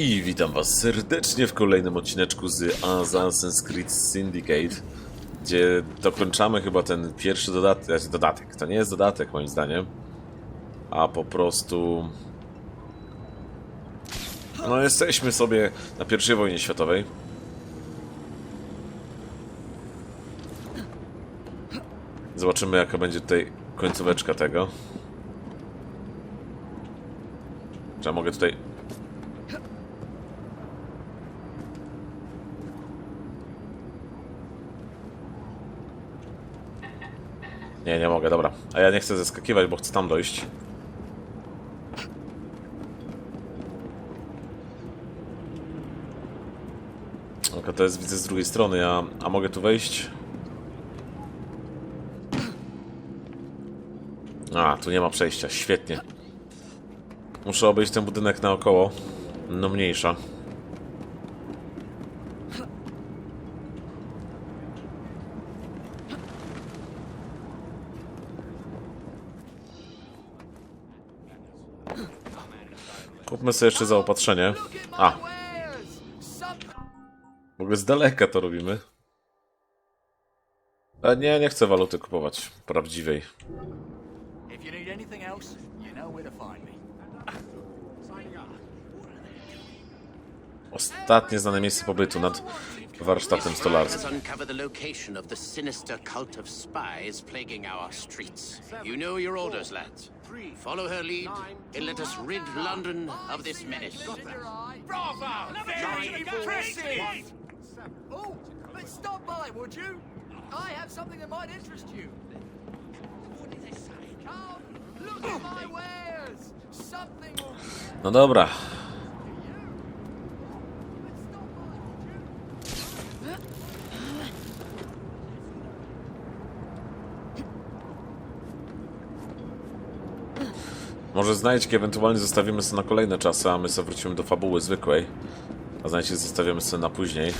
I witam was serdecznie w kolejnym odcineczku z Assassin's Creed Syndicate, gdzie dokończamy chyba ten pierwszy dodatek, znaczy dodatek, to nie jest dodatek moim zdaniem, a po prostu... No jesteśmy sobie na pierwszej wojnie światowej. Zobaczymy jaka będzie tutaj końcóweczka tego. Czy ja mogę tutaj Nie, nie mogę, dobra. A ja nie chcę zeskakiwać, bo chcę tam dojść. Tylko to jest, widzę z drugiej strony, a, a mogę tu wejść? A, tu nie ma przejścia, świetnie. Muszę obejść ten budynek naokoło. No mniejsza. Kupmy sobie jeszcze zaopatrzenie. A, w ogóle z daleka to robimy. A nie, nie chcę waluty kupować. Prawdziwej. If you need anything else, you know where to find me. Ostatnie znane miejsce pobytu nad warsztatem stolarskim. You know your orders, lads. Follow her lead and let us rid London of this menace. Bravo! Very impressive! Oh, but stop by, would you? I have something that might interest you. Come, look at my wares! Something will... No dobra. But stop by, would you? Może znajdźki ewentualnie zostawimy sobie na kolejne czasy, a my sobie wrócimy do fabuły zwykłej. A znajdźki zostawimy sobie na później.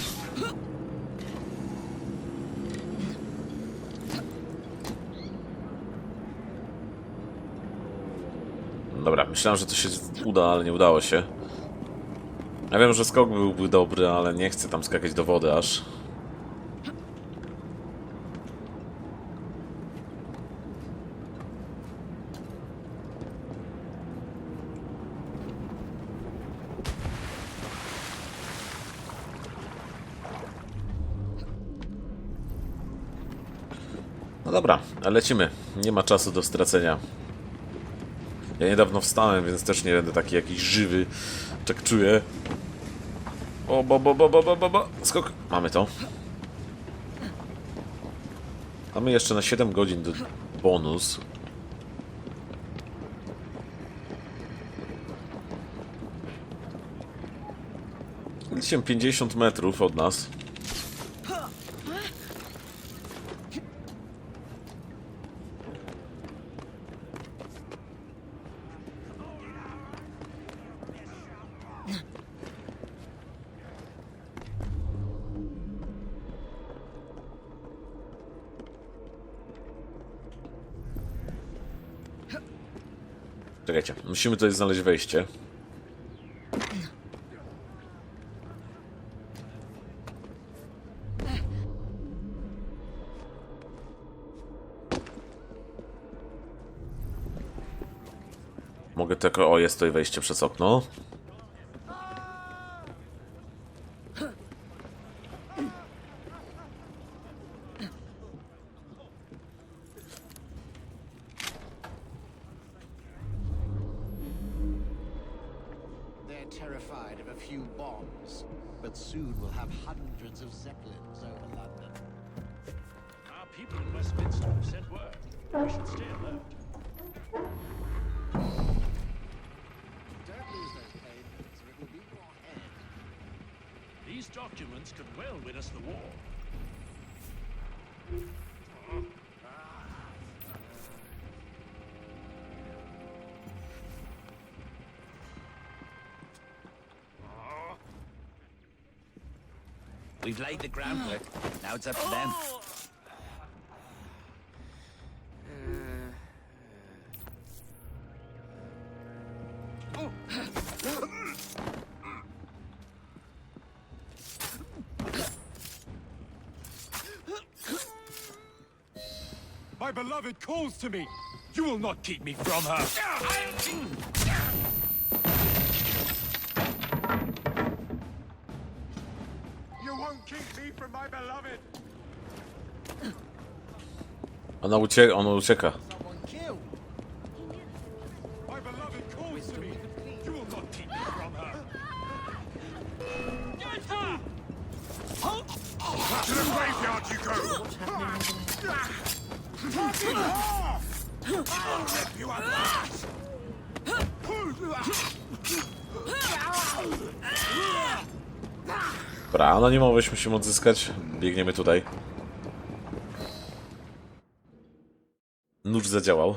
Dobra, myślałem, że to się uda, ale nie udało się. Ja wiem, że skok byłby dobry, ale nie chcę tam skakać do wody aż. No dobra, lecimy. Nie ma czasu do stracenia. Ja niedawno wstałem, więc też nie będę taki jakiś żywy. Tak czuję. O, bo, bo, bo, bo, bo, bo, bo. Skok. Mamy to. Mamy jeszcze na 7 godzin do bonus. Lecimy 50 metrów od nas. Czekajcie, musimy tutaj znaleźć wejście. Mogę tylko... O, jest tutaj wejście przez okno. These documents could well win us the war. We've laid the groundwork. Now it's up to them. Oh. Calls to me. You will not keep me from her. You won't keep me from my beloved. Ona ucieka, ona ucieka. I'll rip you apart. Dobra, anonimowość musimy odzyskać. Biegniemy tutaj. Nóż zadziałał.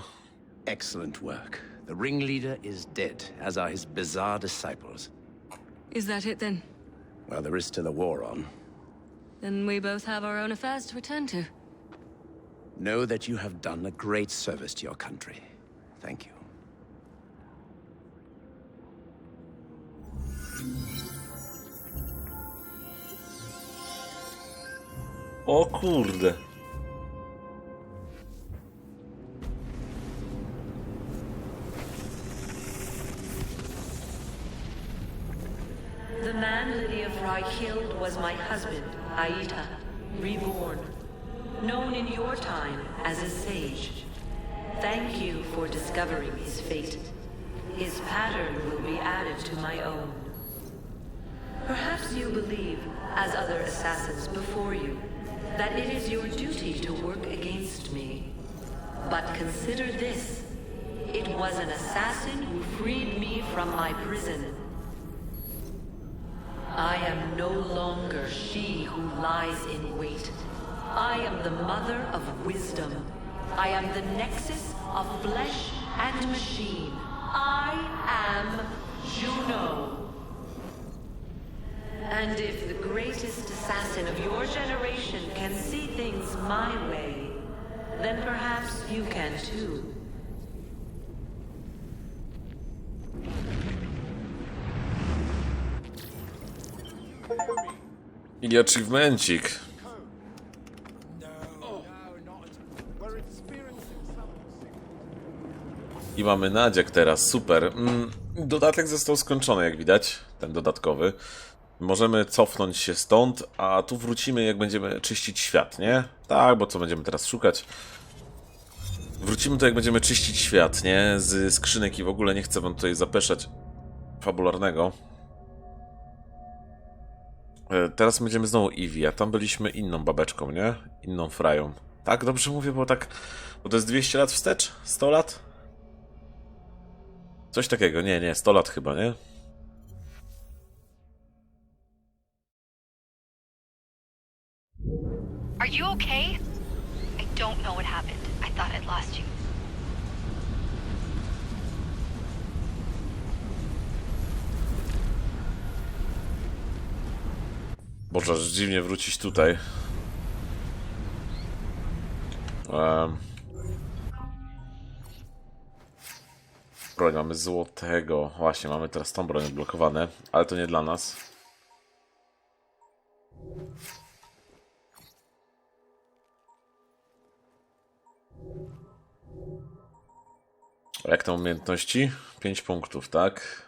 Excellent work. The ringleader is dead, as are his bizarre disciples. Is that it then? Well, there is still a war on. Then we both have our own affairs to attend to. Know that you have done a great service to your country. Thank you. O kurde. The man Lydia Fry killed was my husband, Aita, reborn. Known in your time as a sage. Thank you for discovering his fate. His pattern will be added to my own. Perhaps you believe, as other assassins before you, that it is your duty to work against me. But consider this. It was an assassin who freed me from my prison. I am no longer she who lies in wait. I am the mother of wisdom. I am the nexus of flesh and machine. I am Juno. And if the greatest assassin of your generation can see things my way, then perhaps you can too. I achievemencik. I mamy nadziak teraz, super. Mm, dodatek został skończony, jak widać, ten dodatkowy. Możemy cofnąć się stąd, a tu wrócimy, jak będziemy czyścić świat, nie? Tak, bo co będziemy teraz szukać? Wrócimy tu, jak będziemy czyścić świat, nie? Z skrzynek i w ogóle nie chcę wam tutaj zapeszać fabularnego. E, Teraz będziemy znowu Eevee, a tam byliśmy inną babeczką, nie? Inną frają. Tak, dobrze mówię, bo tak... Bo to jest 200 lat wstecz? 100 lat? Coś takiego, nie, nie, 100 lat chyba, nie? Are you okay? I don't know what happened. I thought I'd lost you. Boże, dziwnie wrócić tutaj. Um. Broń mamy złotego. Właśnie, mamy teraz tą broń odblokowane, ale to nie dla nas. Jak tam umiejętności? 5 punktów, tak?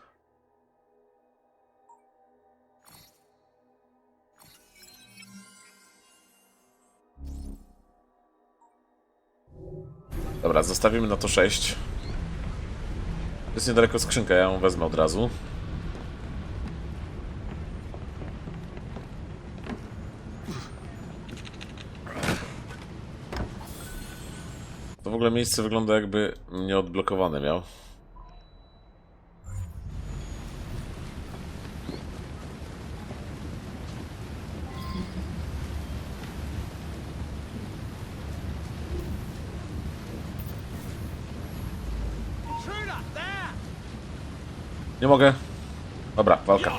Dobra, zostawimy na to 6. Jest niedaleko skrzynka, ja ją wezmę od razu. To w ogóle miejsce wygląda jakby nieodblokowane miał. Nie mogę. Dobra, walka.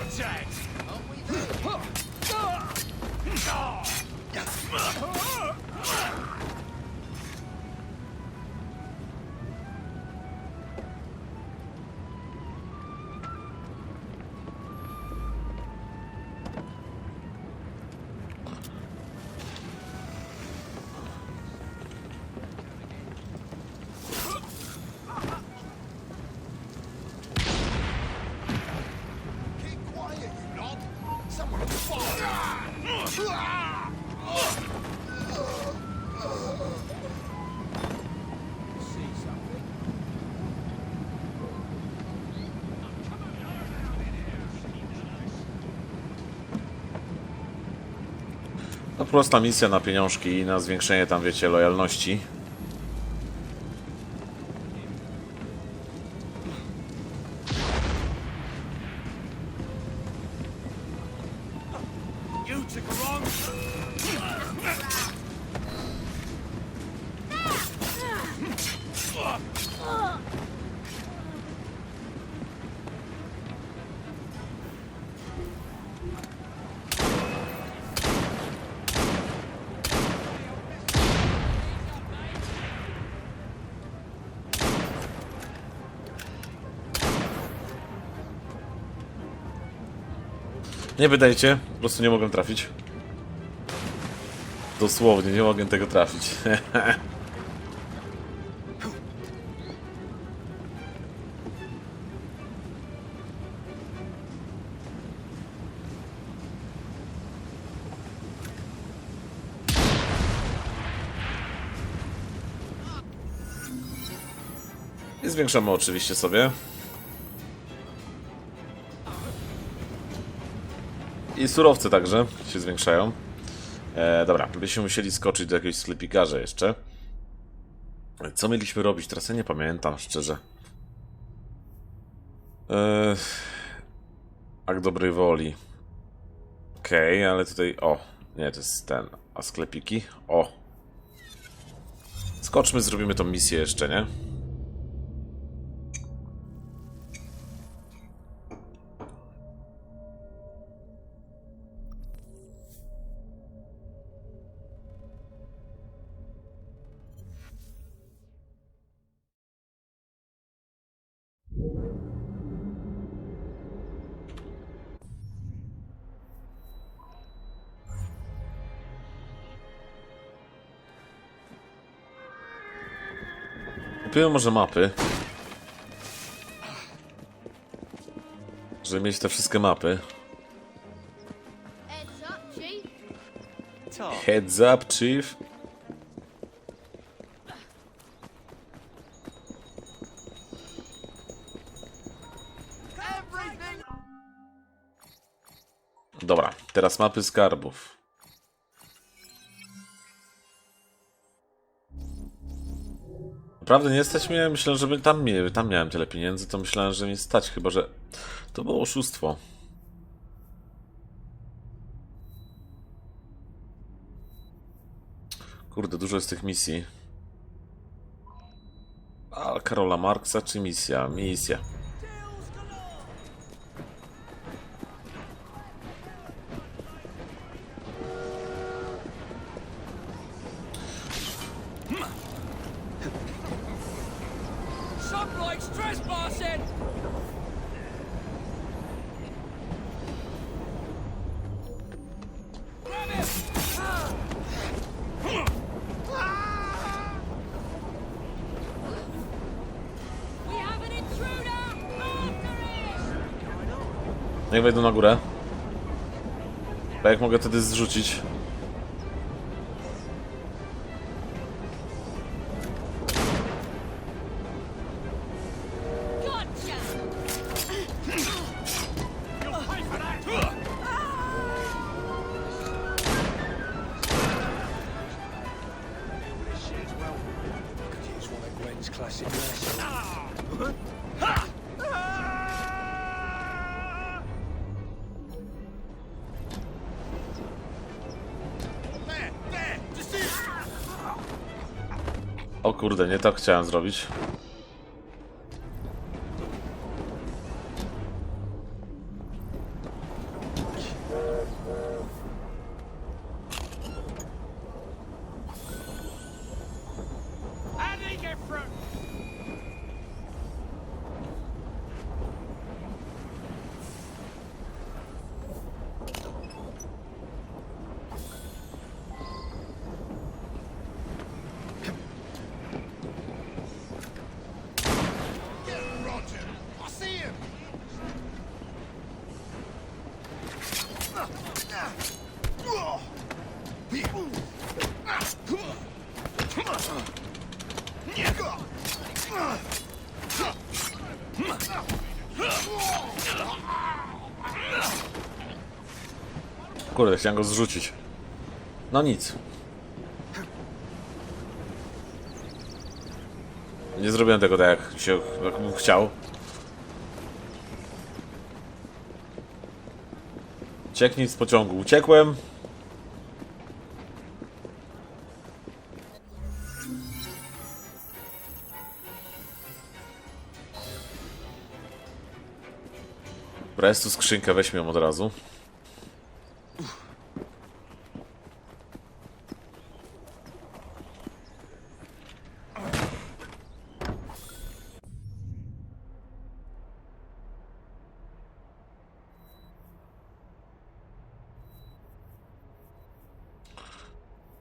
No prosta misja na pieniążki i na zwiększenie tam, wiecie, lojalności. Nie wydajcie, po prostu nie mogę trafić. Dosłownie, nie mogę tego trafić. I zwiększamy oczywiście sobie. I surowce także się zwiększają. E, dobra, byśmy musieli skoczyć do jakiegoś sklepikarza jeszcze. Co mieliśmy robić? Teraz ja nie pamiętam, szczerze. E, akt dobrej woli. Okej, ale tutaj... O, nie, to jest ten... A sklepiki? O! Skoczmy, zrobimy tą misję jeszcze, nie? Kupimy może mapy. Żeby mieć te wszystkie mapy. Heads up, Chief. Dobra, teraz mapy skarbów. Naprawdę nie stać mnie? Myślałem, że tam, tam miałem tyle pieniędzy, to myślałem, że mi stać, chyba że to było oszustwo. Kurde, dużo jest tych misji. A Karola Marksa czy misja? Misja. Niech wejdą na górę. A jak mogę wtedy zrzucić? Nie tak chciałem zrobić. Kurde, chciałem go zrzucić. No nic. Nie zrobiłem tego tak, jak, się, jak bym chciał. Ucieknij z pociągu. Uciekłem. Dobra, jest tu skrzynka, weźmy ją od razu.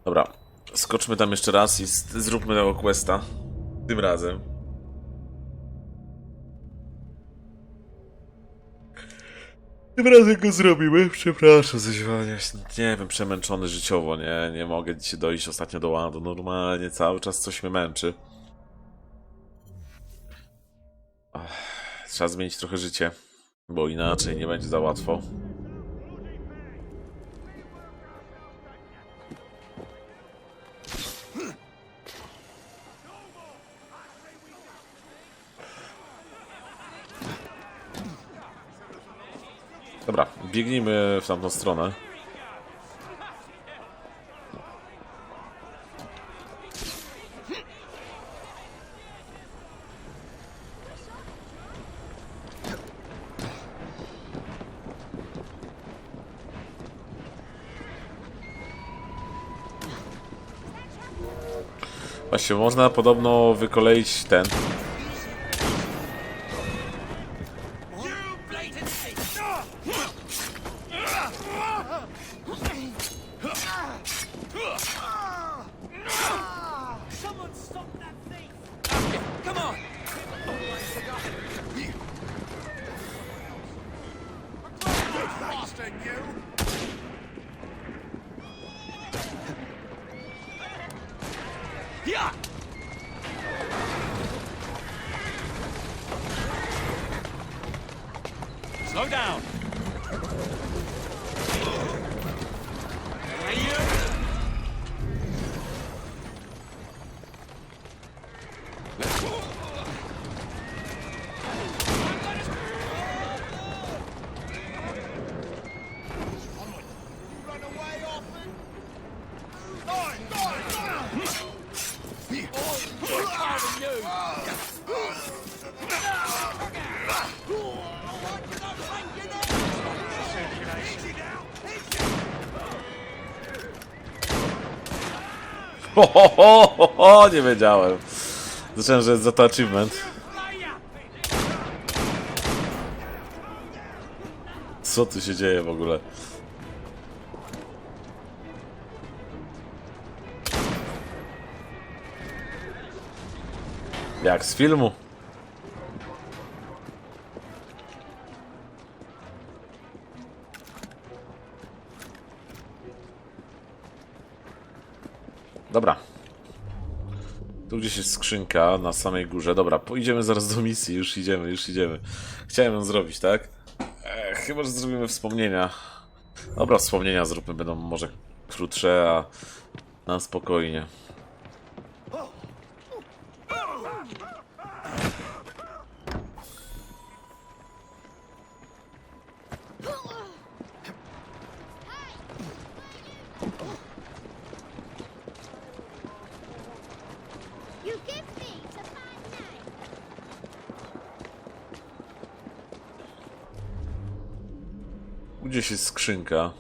Dobra, skoczmy tam jeszcze raz i zróbmy tego questa. Tym razem. Tym razem go zrobimy. Przepraszam za zwanie. Nie wiem, przemęczony życiowo, nie? Nie mogę dzisiaj dojść ostatnio do ładu. Normalnie cały czas coś mnie męczy. Ach, Trzeba zmienić trochę życie, bo inaczej nie będzie za łatwo. Biegnijmy w tamtą stronę. Właśnie, można podobno wykoleić ten. Ho, ho, ho, ho, nie wiedziałem. Zacząłem, że jest za to achievement. Co tu się dzieje w ogóle? Jak z filmu. Gdzieś jest skrzynka na samej górze. Dobra, pójdziemy zaraz do misji. Już idziemy, już idziemy. Chciałem ją zrobić, tak? E, chyba, że zrobimy wspomnienia. Dobra, wspomnienia zróbmy. Będą może krótsze, a na spokojnie. Gdzieś jest skrzynka.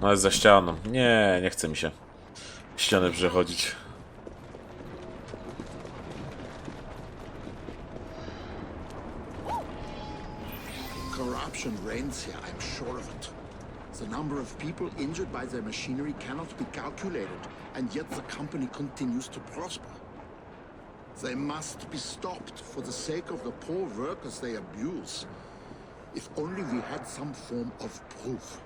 No jest za ścianą. Nie, nie chce mi się ścianę przechodzić. Corruption reigns here, I'm sure of it. The number of people injured by their machinery cannot be calculated, and yet the company continues to prosper. They must be stopped for the sake of the poor workers they abuse. If only we had some form of proof.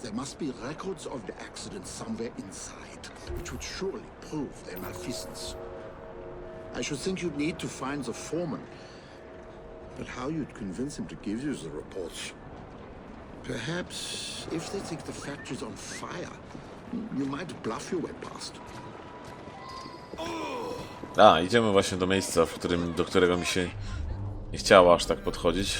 There must be records of the accident somewhere inside, which would surely prove their malfeasance. I should think you'd need to find the foreman. But how you'd convince him to give you the reports? Perhaps if they think the factory's on fire, you might bluff your way past. Oh! A, idziemy właśnie do miejsca, w którym, do którego mi się nie chciało aż tak podchodzić.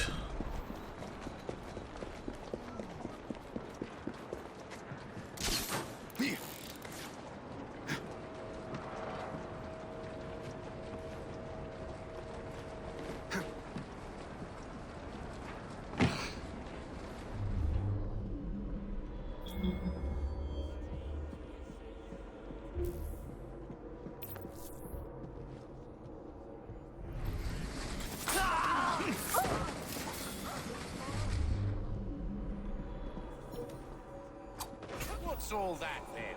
All that then?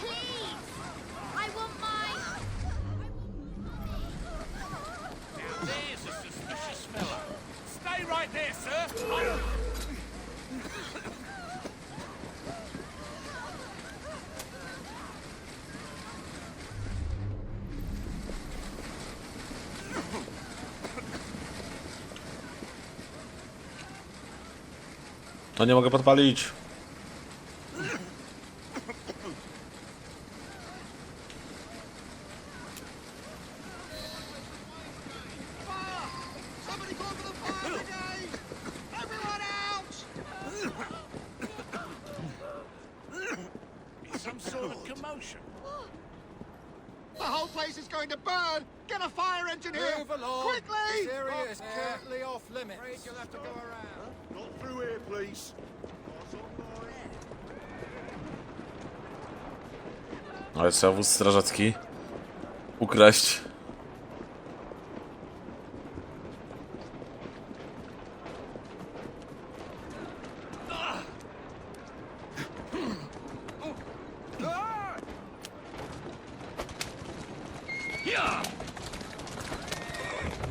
Please! I want my... Now there's a suspicious fella. Stay right there, sir. I'm... No nie mogę podpalić. Somebody call for the fire brigade! Everyone out! Some sort of commotion. The whole place is going to burn! Get a fire engine here! Move along. Quickly! This area is currently off limits. Afraid you'll have to go around. Please. Ale trzeba wóz strażacki ukraść.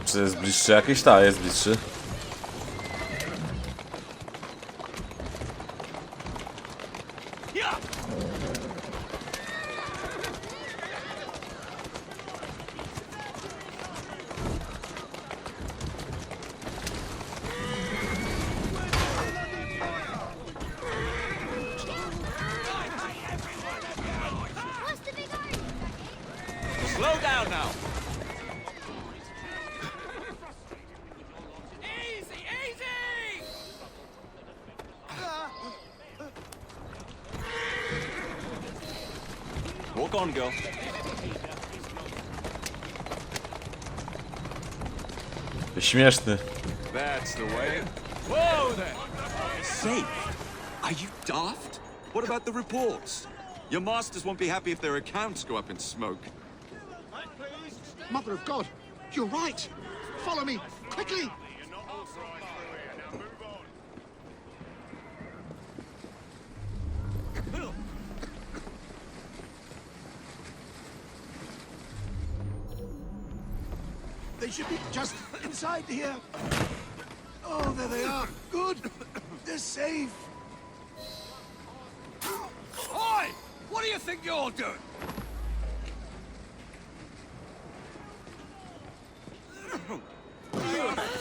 Czy jest bliższy jakieś? Ta, jest bliższy. Walk on, girl. Śmieszny. That's the way. Whoa there! Safe? Are you daft? What about the reports? Your masters won't be happy if their accounts go up in smoke. Mother of God, you're right. Follow me, quickly. Should be just inside here. Oh, there they are. Good. They're safe. Oi! What do you think you're doing?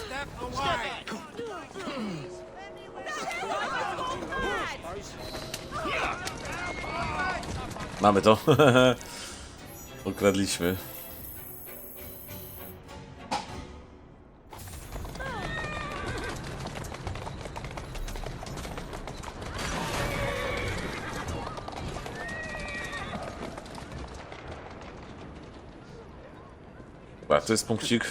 Step away. Mamy to. Ukradliśmy. To jest punkcik.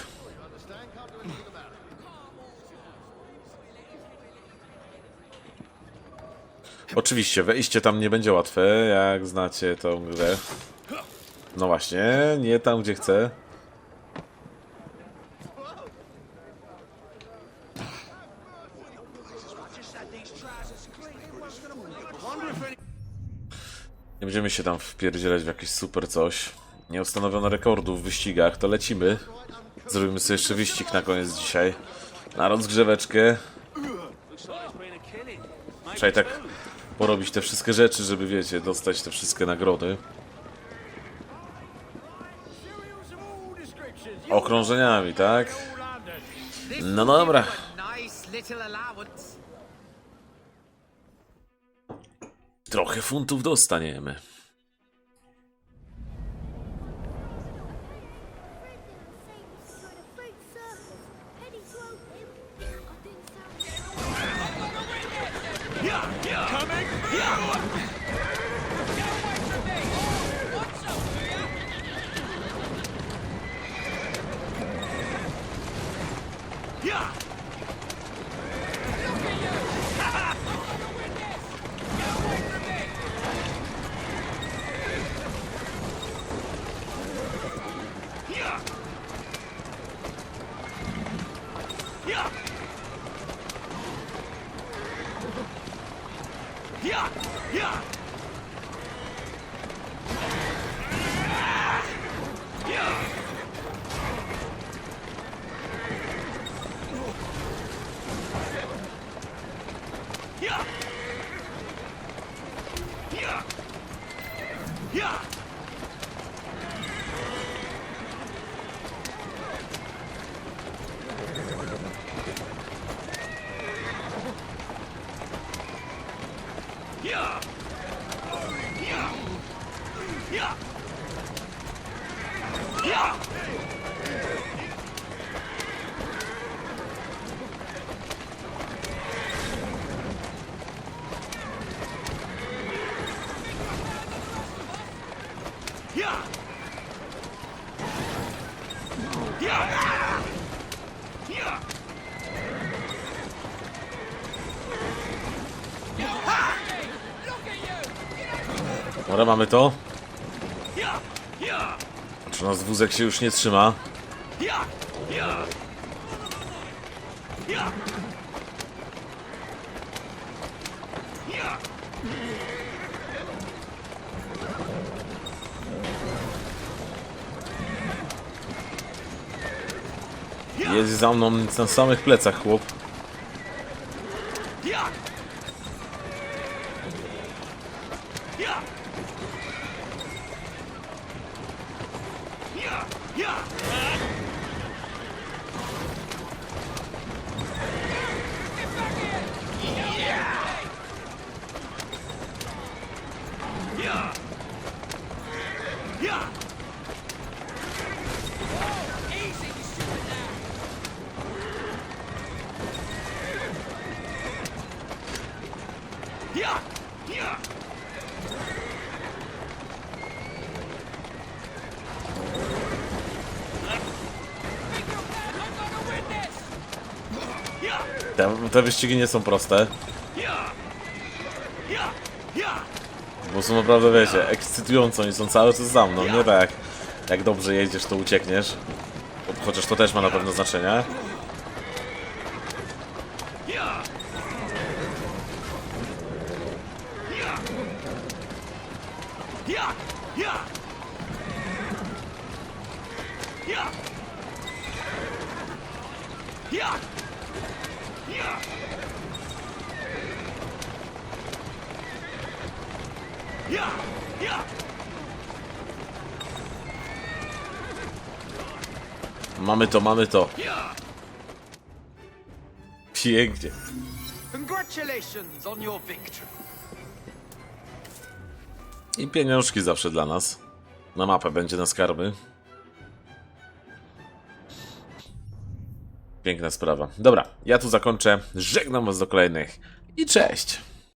Oczywiście, wejście tam nie będzie łatwe, jak znacie tą grę. No właśnie, nie tam gdzie chcę. Gonna będziemy się tam wpierdzielać w jakieś super coś. Nie ustanowiono rekordów w wyścigach, to lecimy. Zrobimy sobie jeszcze wyścig na koniec dzisiaj. Na rozgrzeweczkę. Trzeba tak porobić te wszystkie rzeczy, żeby wiecie, dostać te wszystkie nagrody. Okrążeniami, tak? No dobra. Trochę funtów dostaniemy. え? Dobra, mamy to. Czy nas wózek się już nie trzyma? Jest za mną na samych plecach chłop. Te wyścigi nie są proste. Bo są naprawdę, wiecie, ekscytujące, oni są cały czas za mną, nie tak jak dobrze jedziesz, to uciekniesz. Chociaż to też ma na pewno znaczenie. Mamy to, mamy to. Pięknie. Congratulations on your victory. I pieniążki zawsze dla nas. Na mapę będzie na skarby. Piękna sprawa. Dobra, ja tu zakończę. Żegnam was do kolejnych i cześć!